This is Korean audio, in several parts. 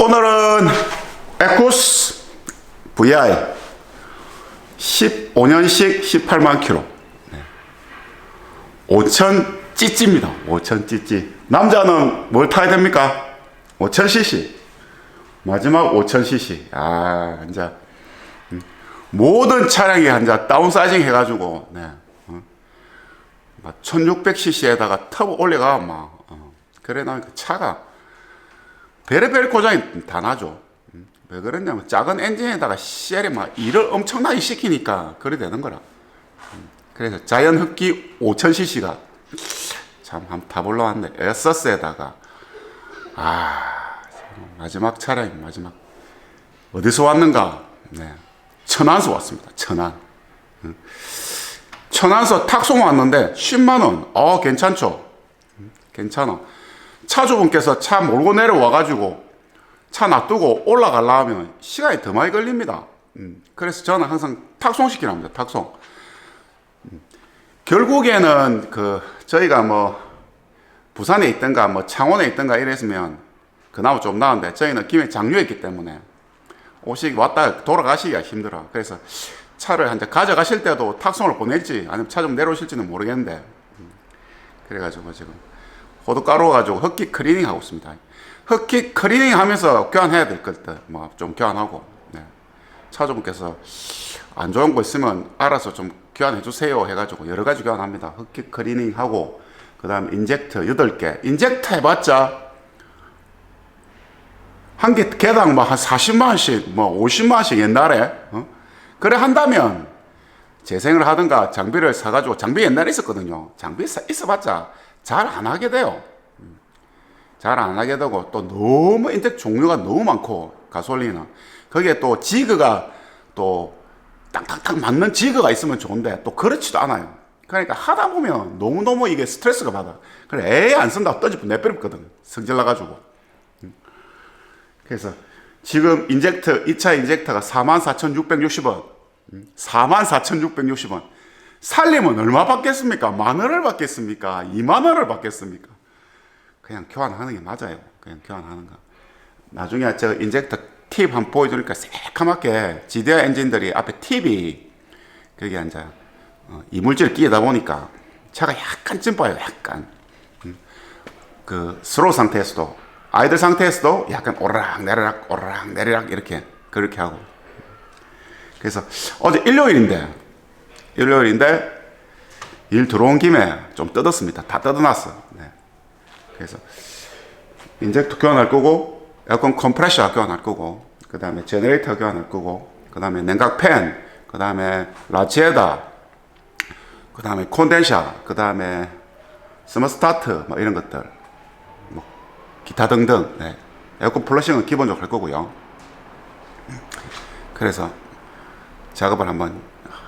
오늘은 에쿠스 VI 15년식 18만 킬로. 5천 찌찌입니다. 5천 찌찌. 남자는 뭘 타야 됩니까? 5000cc 마지막 5000cc 아 이제 음, 모든 차량이 이제 다운사이징 해가지고 네. 어. 1600cc에다가 터보 올려가 막. 어. 그래 나그 차가 베레베레 고장이 다 나죠. 음, 왜 그러냐면 작은 엔진에다가 쉘이 막 일을 엄청나게 시키니까 그래 되는 거라. 음, 그래서 자연 흡기 5000cc가 참 한번 타볼라 왔네. 에서스에다가 아 마지막 차량 마지막 어디서 왔는가? 네 천안서 왔습니다. 천안. 음, 천안서 탁송 왔는데 10만 원. 어 괜찮죠? 음, 괜찮아. 차주분께서 차 몰고 내려와가지고 차 놔두고 올라가려면 시간이 더 많이 걸립니다. 음, 그래서 저는 항상 탁송시키라 합니다. 탁송. 음, 결국에는 그 저희가 뭐 부산에 있든가 뭐 창원에 있든가 이랬으면 그나마 좀 나은데 저희는 김해 장류에 있기 때문에 오시 왔다 돌아가시기가 힘들어. 그래서 차를 한잔 가져가실 때도 탁송을 보낼지 아니면 차 좀 내려오실지는 모르겠는데 음, 그래가지고 지금 호두가루 가지고 흡기 클리닝 하고 있습니다. 흡기 클리닝 하면서 교환해야 될 것들 뭐 좀 교환하고 네. 차주분께서 안 좋은 거 있으면 알아서 좀 교환해 주세요 해가지고 여러 가지 교환합니다. 흡기 클리닝 하고 그다음 인젝터 8개 인젝터 해봤자 한 개 개당 뭐 한 40만 원씩 뭐 50만 원씩 옛날에 어? 그래 한다면 재생을 하든가 장비를 사가지고 장비 옛날에 있었거든요. 장비 사- 있어봤자 잘 안 하게 돼요. 음. 잘안 하게 되고 또 너무 인텍 종류가 너무 많고 가솔린은 거기에 또 지그가 또 딱딱딱 맞는 지그가 있으면 좋은데 또 그렇지도 않아요. 그러니까 하다 보면 너무너무 이게 스트레스가 받아. 그래 에이 안 쓴다고 떠집고 내버렸거든. 성질 나가지고. 음. 그래서 지금 인젝터 2차 인젝터가 44,660원. 44,660원. 살림은 얼마 받겠습니까? 만 원을 받겠습니까? 2만 원을 받겠습니까? 그냥 교환하는 게 맞아요. 그냥 교환하는 거. 나중에 저 인젝터 팁 한번 보여주니까 새카맣게 지디아 엔진들이 앞에 팁이 그게 이제 어, 이물질 끼다 보니까 차가 약간 찐빠요. 약간. 음. 그 스로우 상태에서도 아이들 상태에서도 약간 오르락 내리락 오르락 내리락 이렇게 그렇게 하고 그래서 어제 일요일인데 일요일인데 일 들어온 김에 좀 뜯었습니다. 다 뜯어놨어. 네. 그래서 인젝터 교환할 거고 에어컨 컴프레셔 교환할 거고 그 다음에 제너레이터 교환할 거고 그 다음에 냉각 팬, 그 다음에 라지에다, 그 다음에 콘덴샤, 그 다음에 스마스타트 뭐 이런 것들 뭐 기타 등등 네. 에어컨 플러싱은 기본적으로 할 거고요. 그래서 작업을 한번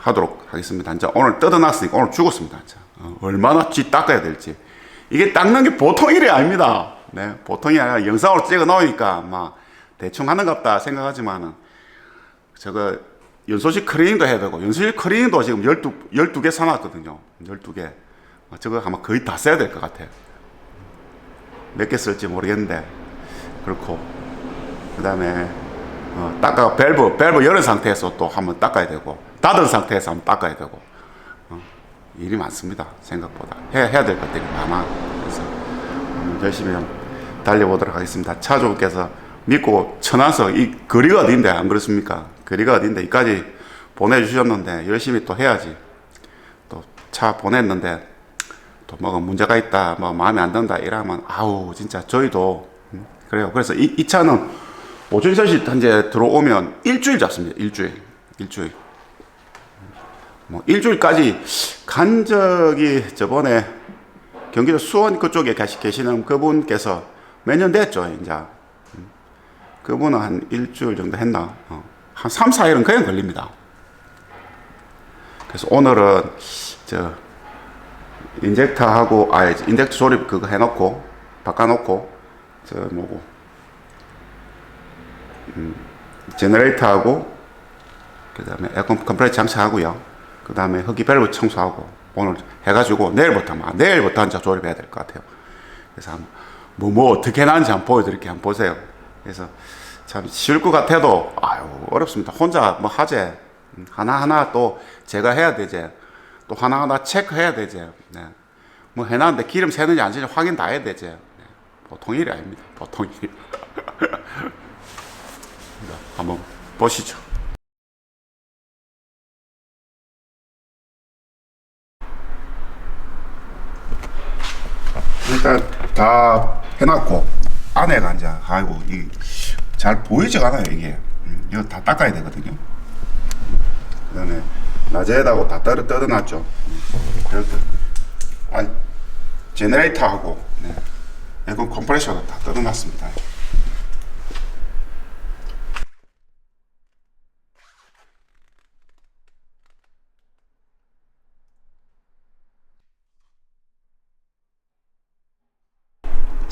하도록 하겠습니다. 이제 오늘 뜯어놨으니까 오늘 죽었습니다. 자, 어, 얼마나 쥐 닦아야 될지. 이게 닦는 게 보통 일이 아닙니다. 네, 보통이 아니라 영상으로 찍어 놓으니까 막 대충 하는 것 같다 생각하지만은 저거 연소식 크리닝도 해야 되고 연소식 크리닝도 지금 12, 12개 사놨거든요. 12개. 어, 저거 아마 거의 다 써야 될 것 같아요. 몇 개 쓸지 모르겠는데 그렇고 그 다음에 어, 닦아 밸브 밸브 열은 상태에서 또 한번 닦아야 되고 닫은 상태에서 한번 닦아야 되고 어, 일이 많습니다 생각보다 해, 해야 될 것들이 많아 그래서 음, 열심히 좀 달려보도록 하겠습니다 차주분께서 믿고 천안서 이 거리가 어딘데 안 그렇습니까 거리가 어딘데 이까지 보내주셨는데 열심히 또 해야지 또 차 보냈는데 또 뭐가 문제가 있다 뭐 마음에 안 든다 이러면 아우 진짜 저희도 음, 그래요 그래서 이, 이 차는 오준선씨 단지에 들어오면 일주일 잡습니다. 일주일. 일주일. 뭐 일주일까지 간 적이 저번에 경기도 수원 그쪽에 계시, 계시는 그분께서 몇 년 됐죠, 이제. 음. 그분은 한 일주일 정도 했나? 어. 한 3, 4일은 그냥 걸립니다. 그래서 오늘은 저 인젝터하고 아 인젝터 조립 그거 해놓고 바꿔놓고 저 뭐고 제너레이터하고 그 다음에 에어컨 컴프레서 장착하고요. 그 다음에 흡기 밸브 청소하고 오늘 해가지고 내일부터 막 내일부터 한자 조립해야 될 것 같아요. 그래서 한번 뭐, 뭐 어떻게 나는지 한번 보여드릴게요. 한번 보세요. 그래서 참 쉬울 것 같아도 아유 어렵습니다. 혼자 뭐 하재 음, 하나 하나 또 제가 해야 되지. 또 하나 하나 체크해야 되지. 네. 뭐 해놨는데 기름 새는지 안 새는지 확인 다 해야 되지. 네. 보통 일이 아닙니다. 보통 일. 한번 보시죠. 일단 다 해놨고 안에가 이제 아이고 이잘 보이지가 않아요 이게 음, 이거 다 닦아야 되거든요. 그 다음에 낮에다고 다 떨어 뜯어놨죠. 음, 그래서 아 제너레이터하고 네. 에어컨 컴프레셔도 다 뜯어놨습니다.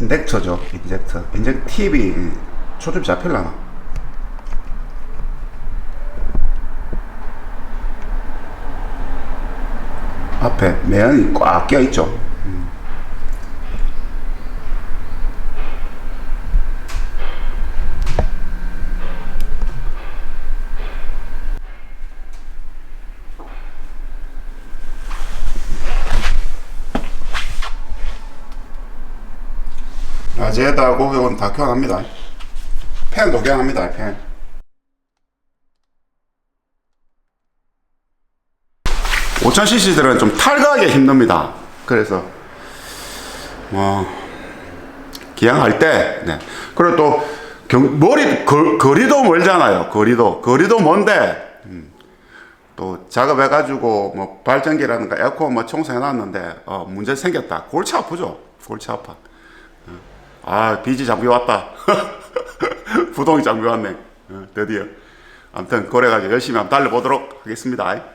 인젝터죠. 인젝터. 인젝 팁이 초점 잡힐라나? 앞에 매연이 꽉 껴있죠. 음. 낮에다고 이건 다 교환합니다. 팬도 교환합니다. 팬. 오천 c c 들은 좀 탈거하기 힘듭니다. 그래서 뭐 기양할 때 네. 그리고 또 경, 머리 거, 거리도 멀잖아요. 거리도 거리도 먼데 음, 또 작업해 가지고 뭐 발전기라든가 에어컨 뭐 청소해 놨는데 어, 문제 생겼다. 골치 아프죠. 골치 아파. 아, 비지 장비 왔다. 부동이 장비 왔네. 어, 드디어. 아무튼, 그래가지고 열심히 한번 달려보도록 하겠습니다.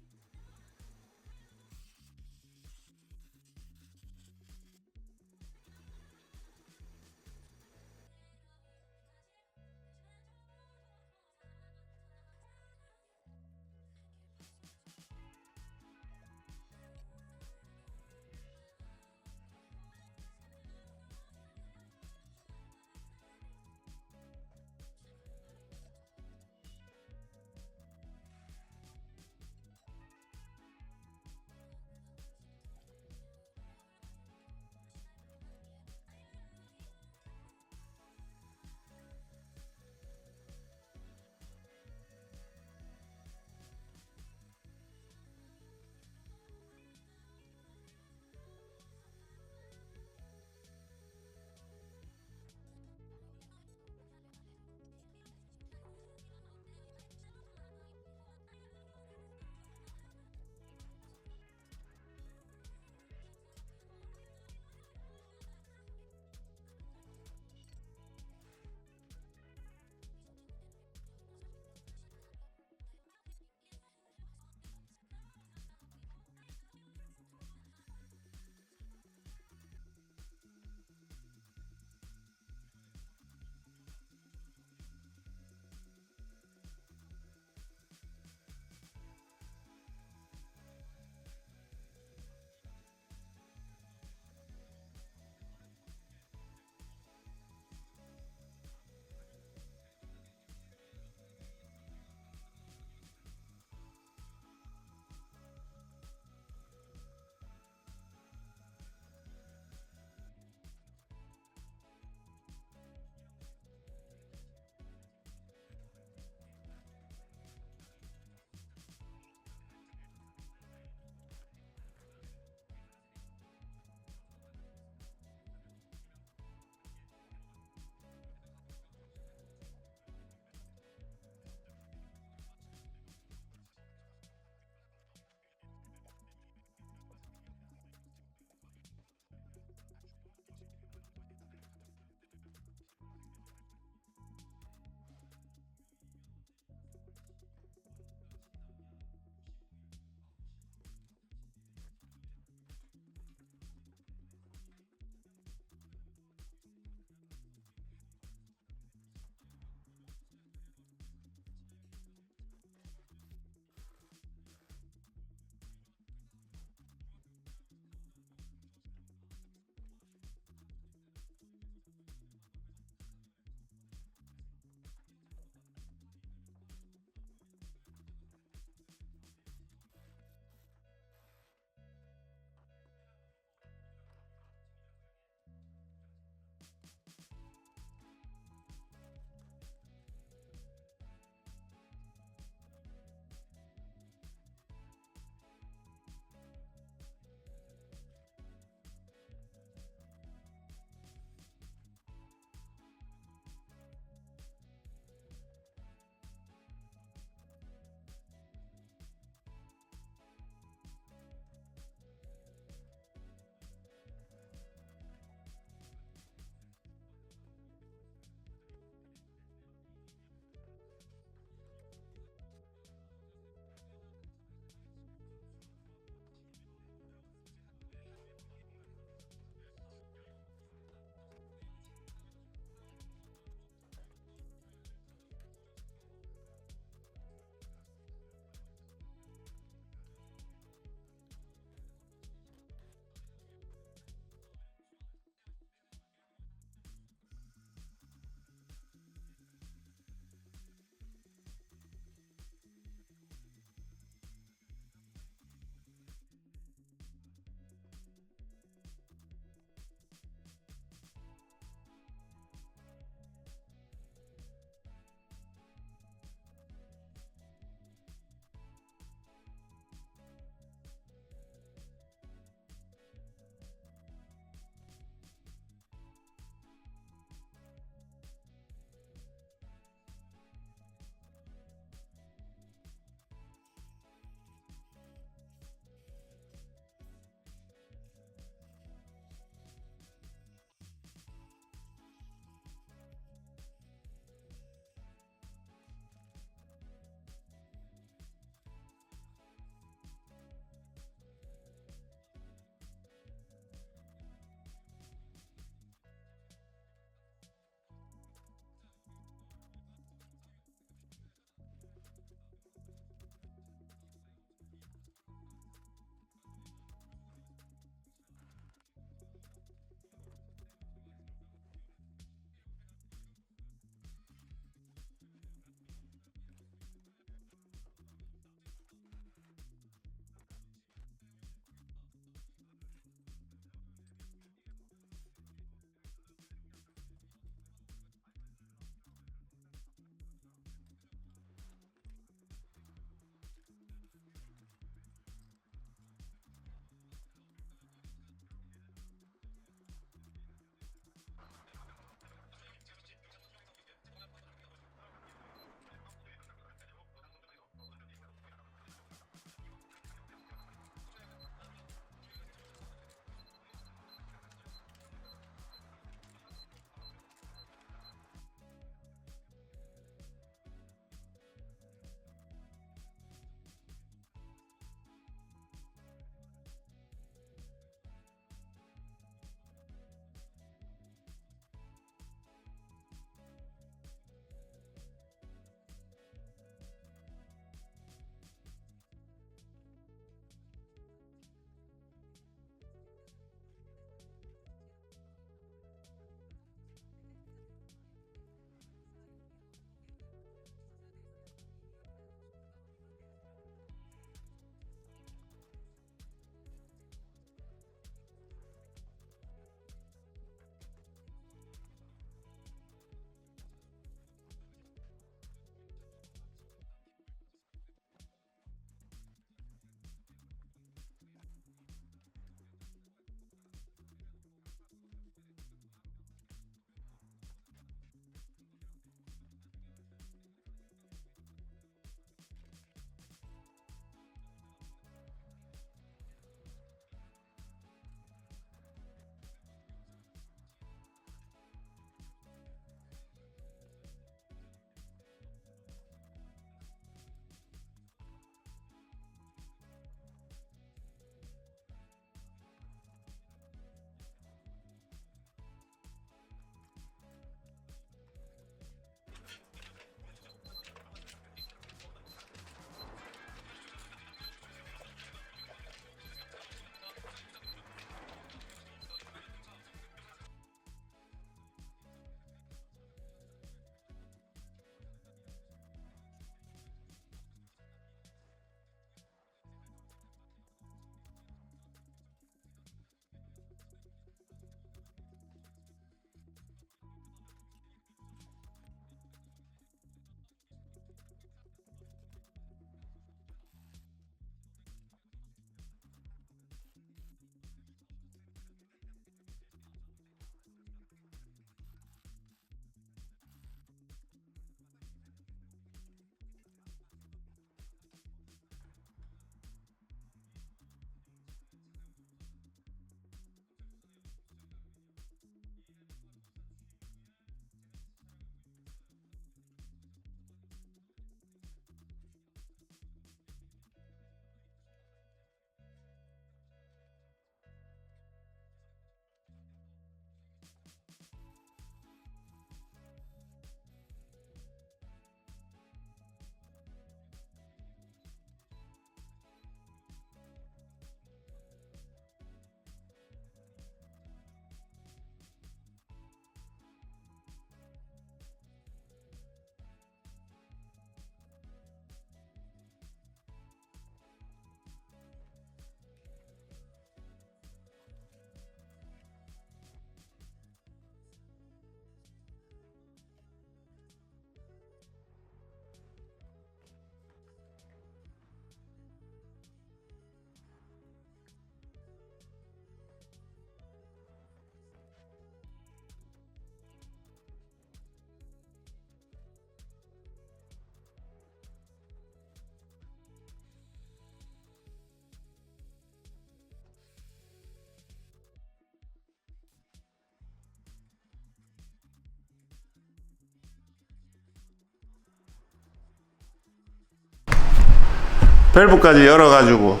밸브까지 열어가지고.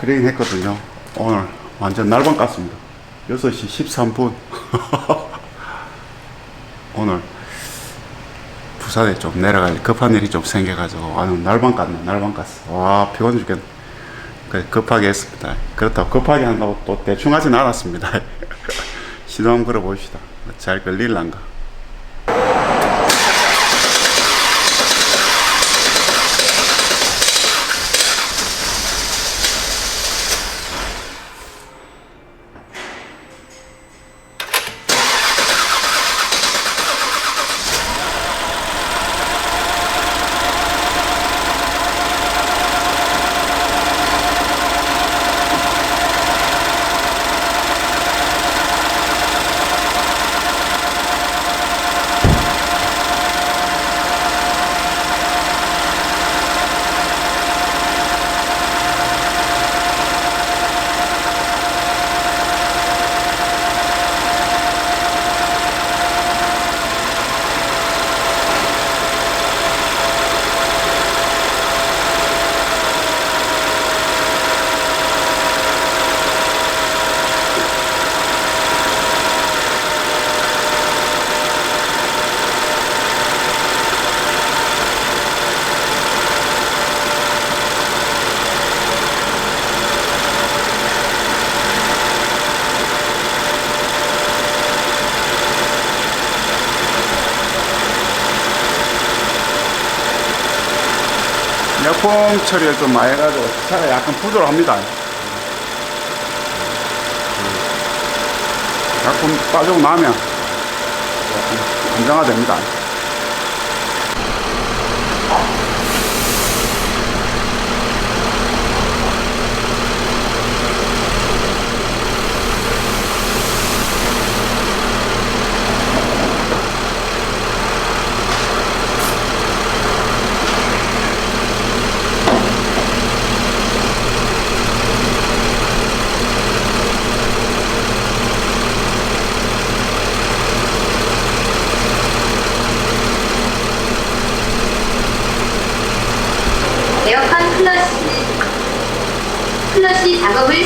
크레인 했거든요. 오늘 완전 날방 깠습니다. 6시 13분. 오늘 부산에 좀 내려갈 급한 일이 좀 생겨가지고 아유 날방 깠네 날방 깠어. 와 피곤해 죽겠네. 그래 급하게 했습니다. 그렇다고 급하게 한다고 또 대충 하진 않았습니다. 시도 한번 걸어봅시다. 잘 걸릴란가 약품 처리를 좀 많이 해가지고 차가 약간 부족합니다. 약품 빠지고 나면 안정화됩니다 에어컨